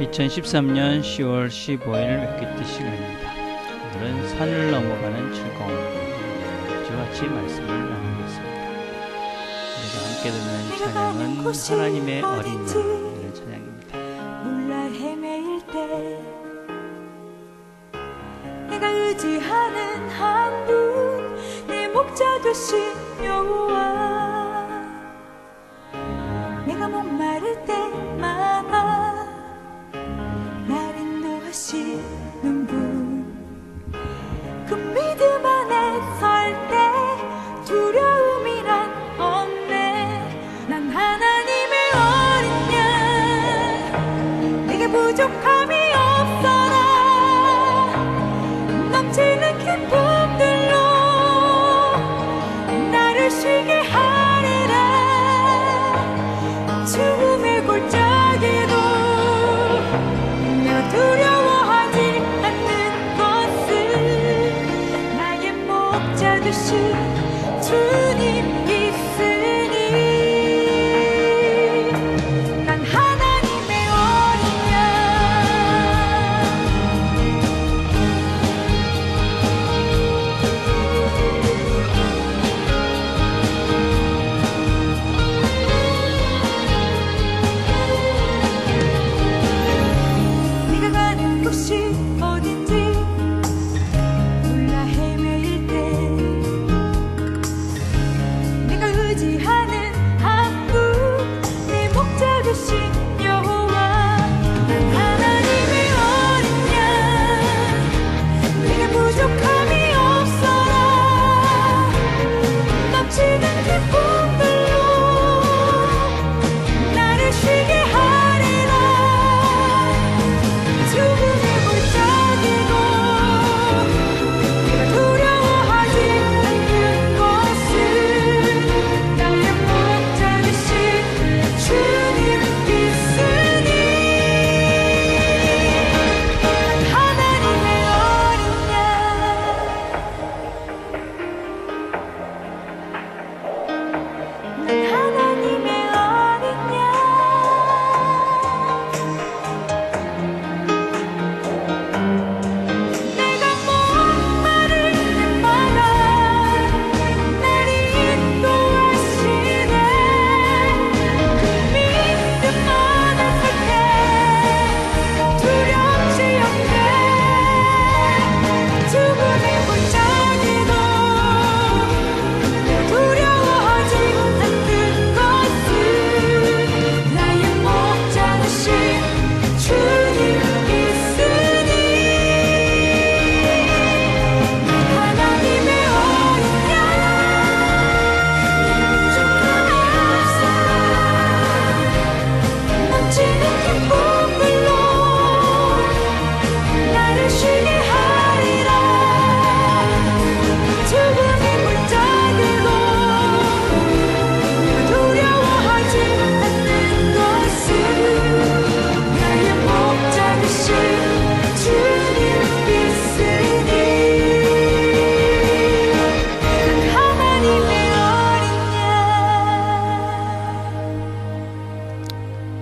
2013년 10월 15일 웹기트 시간입니다. 오늘은 산을 넘어가는 즐거움 주와 같이 말씀을 나누겠습니다. 우리가 함께 듣는 찬양은 하나님의 어린 양 이런 찬양입니다. 몰라 헤매일 때 내가 의지하는 한 분 내 목자 되신 여호와 목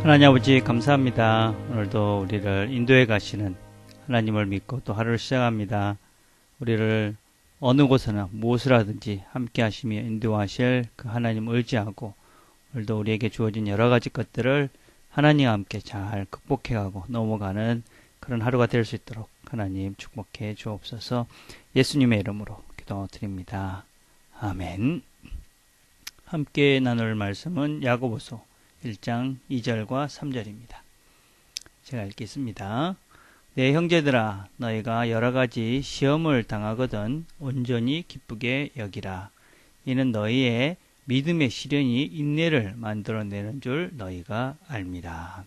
하나님 아버지 감사합니다. 오늘도 우리를 인도해 가시는 하나님을 믿고 또 하루를 시작합니다. 우리를 어느 곳에나 무엇을 하든지 함께 하시며 인도하실 그 하나님 의지하고 오늘도 우리에게 주어진 여러 가지 것들을 하나님과 함께 잘 극복해 가고 넘어가는 그런 하루가 될 수 있도록 하나님 축복해 주옵소서 예수님의 이름으로 기도드립니다. 아멘. 함께 나눌 말씀은 야고보서 1장 2절과 3절입니다. 제가 읽겠습니다. 내 형제들아 너희가 여러 가지 시험을 당하거든 온전히 기쁘게 여기라. 이는 너희의 믿음의 시련이 인내를 만들어내는 줄 너희가 알미라.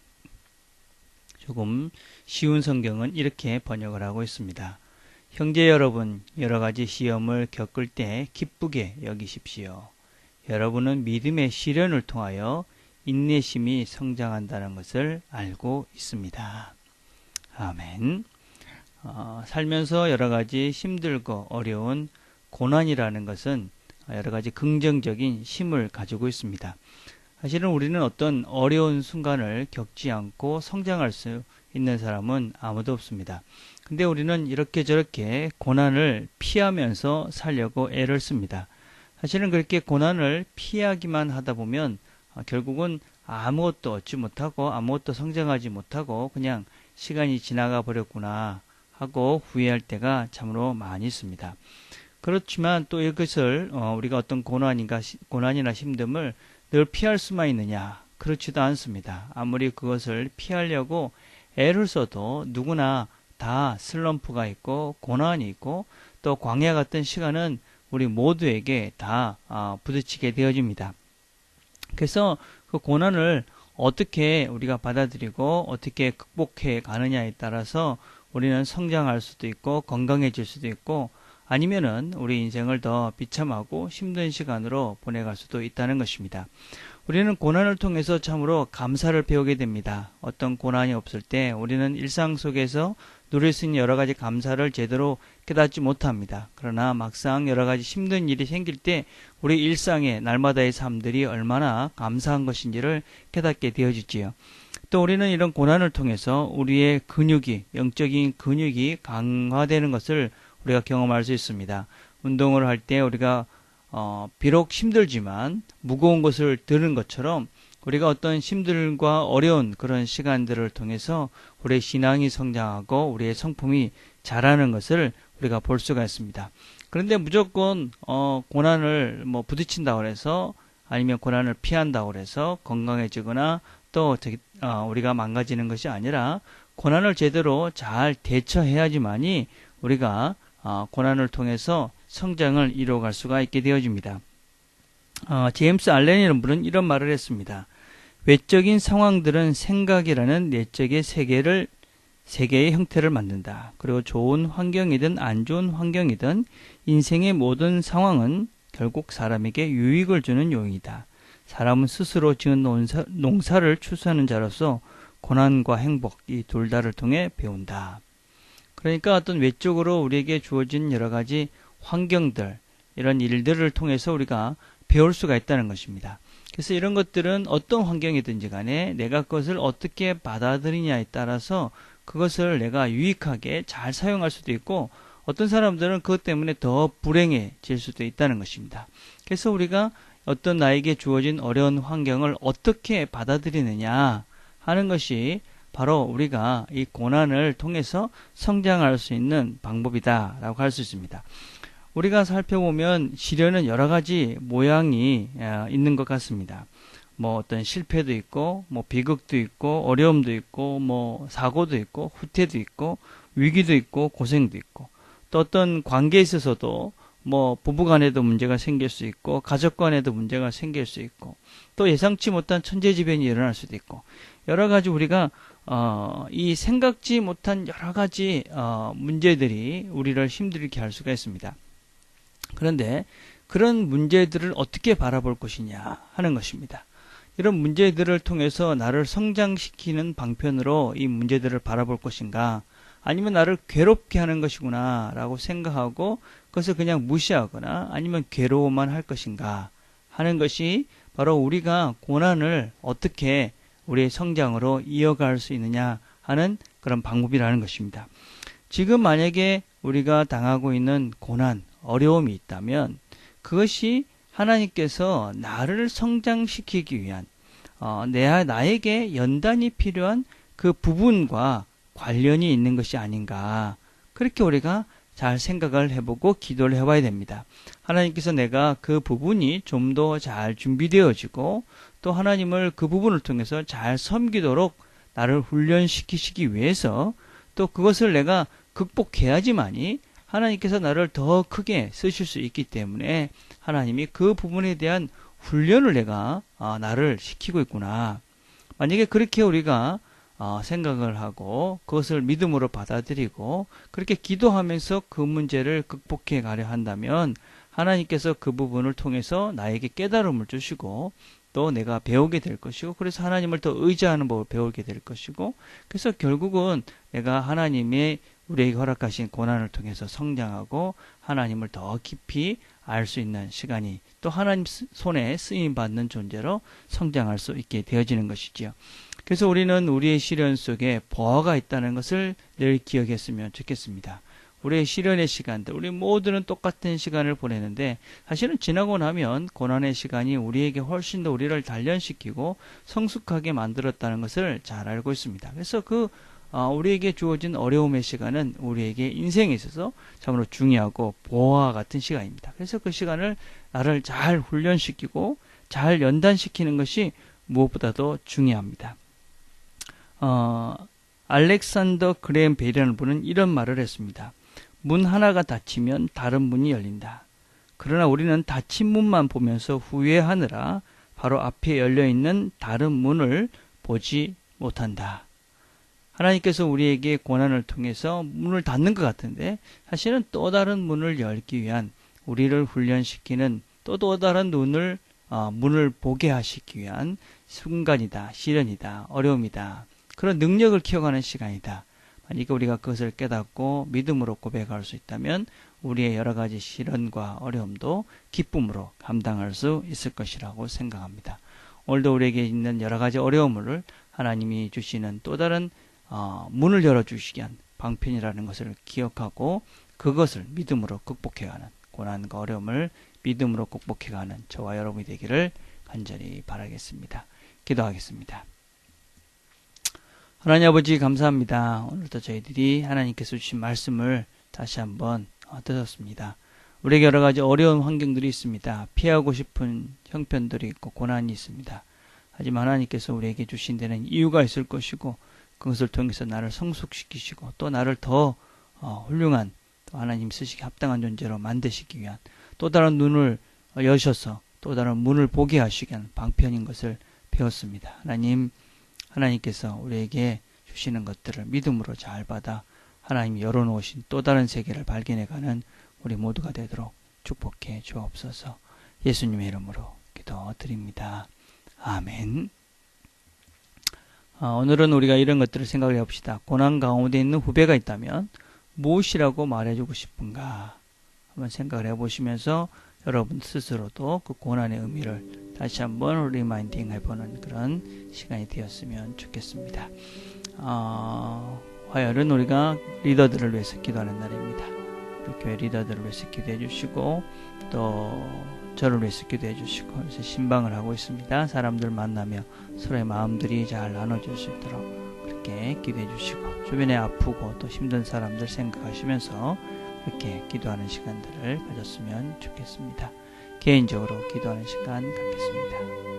조금 쉬운 성경은 이렇게 번역을 하고 있습니다. 형제 여러분, 여러 가지 시험을 겪을 때 기쁘게 여기십시오. 여러분은 믿음의 시련을 통하여 인내심이 성장한다는 것을 알고 있습니다. 아멘. 어, 살면서 여러 가지 힘들고 어려운 고난이라는 것은 여러 가지 긍정적인 힘을 가지고 있습니다. 사실은 우리는 어떤 어려운 순간을 겪지 않고 성장할 수 있는 사람은 아무도 없습니다. 근데 우리는 이렇게 저렇게 고난을 피하면서 살려고 애를 씁니다. 사실은 그렇게 고난을 피하기만 하다 보면 어, 결국은 아무것도 얻지 못하고 아무것도 성장하지 못하고 그냥 시간이 지나가 버렸구나 하고 후회할 때가 참으로 많이 있습니다. 그렇지만 또 이것을 어, 우리가 어떤 고난인가 시- 고난이나 힘듦을 늘 피할 수만 있느냐 그렇지도 않습니다. 아무리 그것을 피하려고 애를 써도 누구나 다 슬럼프가 있고 고난이 있고 또 광야 같은 시간은 우리 모두에게 다 아, 부딪히게 되어집니다. 그래서 그 고난을 어떻게 우리가 받아들이고 어떻게 극복해 가느냐에 따라서 우리는 성장할 수도 있고 건강해질 수도 있고 아니면은 우리 인생을 더 비참하고 힘든 시간으로 보내갈 수도 있다는 것입니다. 우리는 고난을 통해서 참으로 감사를 배우게 됩니다. 어떤 고난이 없을 때 우리는 일상 속에서 누릴 수 있는 여러 가지 감사를 제대로 깨닫지 못합니다. 그러나 막상 여러 가지 힘든 일이 생길 때 우리 일상의 날마다의 삶들이 얼마나 감사한 것인지를 깨닫게 되어지지요. 또 우리는 이런 고난을 통해서 우리의 근육이, 영적인 근육이 강화되는 것을 우리가 경험할 수 있습니다. 운동을 할 때 우리가 어, 비록 힘들지만 무거운 것을 들은 것처럼 우리가 어떤 힘들과 어려운 그런 시간들을 통해서 우리의 신앙이 성장하고 우리의 성품이 자라는 것을 우리가 볼 수가 있습니다. 그런데 무조건 어, 고난을 뭐 부딪힌다고 해서 아니면 고난을 피한다고 해서 건강해지거나 또 어, 우리가 망가지는 것이 아니라 고난을 제대로 잘 대처해야지만이 우리가 어, 고난을 통해서 성장을 이루어갈 수가 있게 되어집니다. 어, 제임스 알렌이라는 분은 이런 말을 했습니다. 외적인 상황들은 생각이라는 내적의 세계를 세계의 형태를 만든다. 그리고 좋은 환경이든 안 좋은 환경이든 인생의 모든 상황은 결국 사람에게 유익을 주는 요인이다. 사람은 스스로 지은 농사, 농사를 추수하는 자로서 고난과 행복 이 둘 다를 통해 배운다. 그러니까 어떤 외적으로 우리에게 주어진 여러 가지 환경들 이런 일들을 통해서 우리가 배울 수가 있다는 것입니다. 그래서 이런 것들은 어떤 환경이든지 간에 내가 그것을 어떻게 받아들이냐에 따라서 그것을 내가 유익하게 잘 사용할 수도 있고 어떤 사람들은 그것 때문에 더 불행해질 수도 있다는 것입니다. 그래서 우리가 어떤 나에게 주어진 어려운 환경을 어떻게 받아들이느냐 하는 것이 바로 우리가 이 고난을 통해서 성장할 수 있는 방법이다라고 할 수 있습니다. 우리가 살펴보면 시련은 여러 가지 모양이 어, 있는 것 같습니다. 뭐 어떤 실패도 있고, 뭐 비극도 있고, 어려움도 있고, 뭐 사고도 있고, 후퇴도 있고, 위기도 있고, 고생도 있고, 또 어떤 관계에 있어서도 뭐 부부 간에도 문제가 생길 수 있고, 가족 간에도 문제가 생길 수 있고, 또 예상치 못한 천재지변이 일어날 수도 있고, 여러 가지 우리가 어, 이 생각지 못한 여러 가지 어, 문제들이 우리를 힘들게 할 수가 있습니다. 그런데 그런 문제들을 어떻게 바라볼 것이냐 하는 것입니다. 이런 문제들을 통해서 나를 성장시키는 방편으로 이 문제들을 바라볼 것인가 아니면 나를 괴롭게 하는 것이구나 라고 생각하고 그것을 그냥 무시하거나 아니면 괴로워만 할 것인가 하는 것이 바로 우리가 고난을 어떻게 우리의 성장으로 이어갈 수 있느냐 하는 그런 방법이라는 것입니다. 지금 만약에 우리가 당하고 있는 고난, 어려움이 있다면 그것이 하나님께서 나를 성장시키기 위한 어, 내 나에게 연단이 필요한 그 부분과 관련이 있는 것이 아닌가 그렇게 우리가 잘 생각을 해보고 기도를 해봐야 됩니다. 하나님께서 내가 그 부분이 좀 더 잘 준비되어지고 또 하나님을 그 부분을 통해서 잘 섬기도록 나를 훈련시키시기 위해서 또 그것을 내가 극복해야지만이 하나님께서 나를 더 크게 쓰실 수 있기 때문에 하나님이 그 부분에 대한 훈련을 내가 아, 나를 시키고 있구나. 만약에 그렇게 우리가 어, 생각을 하고 그것을 믿음으로 받아들이고 그렇게 기도하면서 그 문제를 극복해 가려 한다면 하나님께서 그 부분을 통해서 나에게 깨달음을 주시고 또 내가 배우게 될 것이고 그래서 하나님을 더 의지하는 법을 배우게 될 것이고 그래서 결국은 내가 하나님의 우리에게 허락하신 고난을 통해서 성장하고 하나님을 더 깊이 알 수 있는 시간이 또 하나님 손에 쓰임 받는 존재로 성장할 수 있게 되어지는 것이지요. 그래서 우리는 우리의 시련 속에 보화가 있다는 것을 늘 기억했으면 좋겠습니다. 우리의 시련의 시간들, 우리 모두는 똑같은 시간을 보내는데 사실은 지나고 나면 고난의 시간이 우리에게 훨씬 더 우리를 단련시키고 성숙하게 만들었다는 것을 잘 알고 있습니다. 그래서 그 어, 우리에게 주어진 어려움의 시간은 우리에게 인생에 있어서 참으로 중요하고 보화와 같은 시간입니다. 그래서 그 시간을 나를 잘 훈련시키고 잘 연단시키는 것이 무엇보다도 중요합니다. 어, 알렉산더 그레임 베이라는 분은 이런 말을 했습니다. 문 하나가 닫히면 다른 문이 열린다. 그러나 우리는 닫힌 문만 보면서 후회하느라 바로 앞에 열려 있는 다른 문을 보지 못한다. 하나님께서 우리에게 고난을 통해서 문을 닫는 것 같은데 사실은 또 다른 문을 열기 위한 우리를 훈련시키는 또 또 다른 눈을 어, 문을 보게 하시기 위한 순간이다, 시련이다, 어려움이다. 그런 능력을 키워가는 시간이다. 만약에 우리가 그것을 깨닫고 믿음으로 고백할 수 있다면 우리의 여러 가지 시련과 어려움도 기쁨으로 감당할 수 있을 것이라고 생각합니다. 오늘도 우리에게 있는 여러 가지 어려움을 하나님이 주시는 또 다른 어, 문을 열어주시기 위한 방편이라는 것을 기억하고 그것을 믿음으로 극복해가는 고난과 어려움을 믿음으로 극복해가는 저와 여러분이 되기를 간절히 바라겠습니다. 기도하겠습니다. 하나님 아버지 감사합니다. 오늘도 저희들이 하나님께서 주신 말씀을 다시 한번 들었습니다. 우리에게 여러 가지 어려운 환경들이 있습니다. 피하고 싶은 형편들이 있고 고난이 있습니다. 하지만 하나님께서 우리에게 주신 데는 이유가 있을 것이고 그것을 통해서 나를 성숙시키시고 또 나를 더 어, 훌륭한 또 하나님 쓰시기 합당한 존재로 만드시기 위한 또 다른 눈을 여셔서 또 다른 문을 보게 하시기 위한 방편인 것을 배웠습니다. 하나님 하나님께서 우리에게 주시는 것들을 믿음으로 잘 받아 하나님이 열어놓으신 또 다른 세계를 발견해가는 우리 모두가 되도록 축복해 주옵소서 예수님의 이름으로 기도드립니다. 아멘. 아, 오늘은 우리가 이런 것들을 생각을 해봅시다. 고난 가운데 있는 후배가 있다면 무엇이라고 말해주고 싶은가 한번 생각을 해보시면서 여러분 스스로도 그 고난의 의미를 다시 한번 리마인딩 해보는 그런 시간이 되었으면 좋겠습니다. 어, 화요일은 우리가 리더들을 위해서 기도하는 날입니다. 우리 교회 리더들을 위해서 기도해 주시고 또 저를 위해서 기도해 주시고 그래서 신방을 하고 있습니다. 사람들 만나며 서로의 마음들이 잘 나눠질 수 있도록 그렇게 기도해 주시고 주변에 아프고 또 힘든 사람들 생각하시면서 이렇게 기도하는 시간들을 가졌으면 좋겠습니다. 개인적으로 기도하는 시간 갖겠습니다.